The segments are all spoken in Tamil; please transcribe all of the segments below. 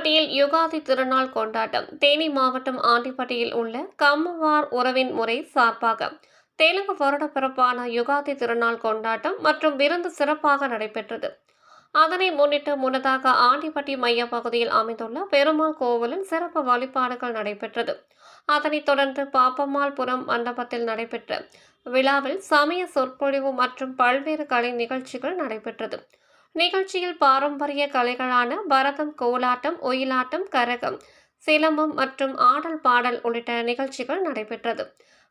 ஆண்டிப்பட்டியில் யுகாதி திருநாள் கொண்டாட்டம். தேனி மாவட்டம் ஆண்டிப்பட்டியில் உள்ள கம்மவார் உறவின் முறை சார்பாக தெலுங்கு வருடப்பிறப்பான யுகாதி திருநாள் கொண்டாட்டம் மற்றும் விருந்து சிறப்பாக நடைபெற்றது. அதனை முன்னிட்டு முன்னதாக ஆண்டிப்பட்டி மைய பகுதியில் அமைந்துள்ள பெருமாள் கோவிலில் சிறப்பு வழிபாடுகள் நடைபெற்றது. அதனைத் தொடர்ந்து பாப்பம்மாள்புரம் மண்டபத்தில் நடைபெற்ற விழாவில் சமய சொற்பொழிவு மற்றும் பல்வேறு கலை நிகழ்ச்சிகள் நடைபெற்றது. நிகழ்ச்சியில் பாரம்பரிய கலைகளான பரதம் கோலாட்டம் ஒயிலாட்டம் கரகம் சிலம்பம் மற்றும் ஆடல் பாடல் உள்ளிட்ட நிகழ்ச்சிகள் நடைபெற்றது.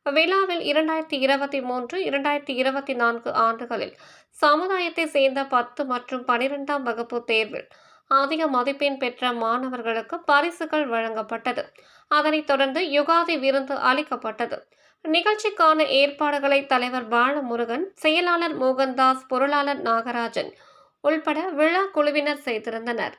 விழாவில் இரண்டாயிரத்தி இருபத்தி மூன்று இரண்டாயிரத்தி இருபத்தி நான்கு ஆண்டுகளில் சமுதாயத்தை சேர்ந்த பத்து மற்றும் பனிரெண்டாம் வகுப்பு தேர்வில் அதிக மதிப்பெண் பெற்ற மாணவர்களுக்கு பரிசுகள் வழங்கப்பட்டது. அதனைத் தொடர்ந்து யுகாதி விருந்து அளிக்கப்பட்டது. நிகழ்ச்சிக்கான ஏற்பாடுகளை தலைவர் பாலமுருகன் செயலாளர் மோகன்தாஸ் பொருளாளர் நாகராஜன் உள்பட விழா குழுவினர் செய்திருந்தனர்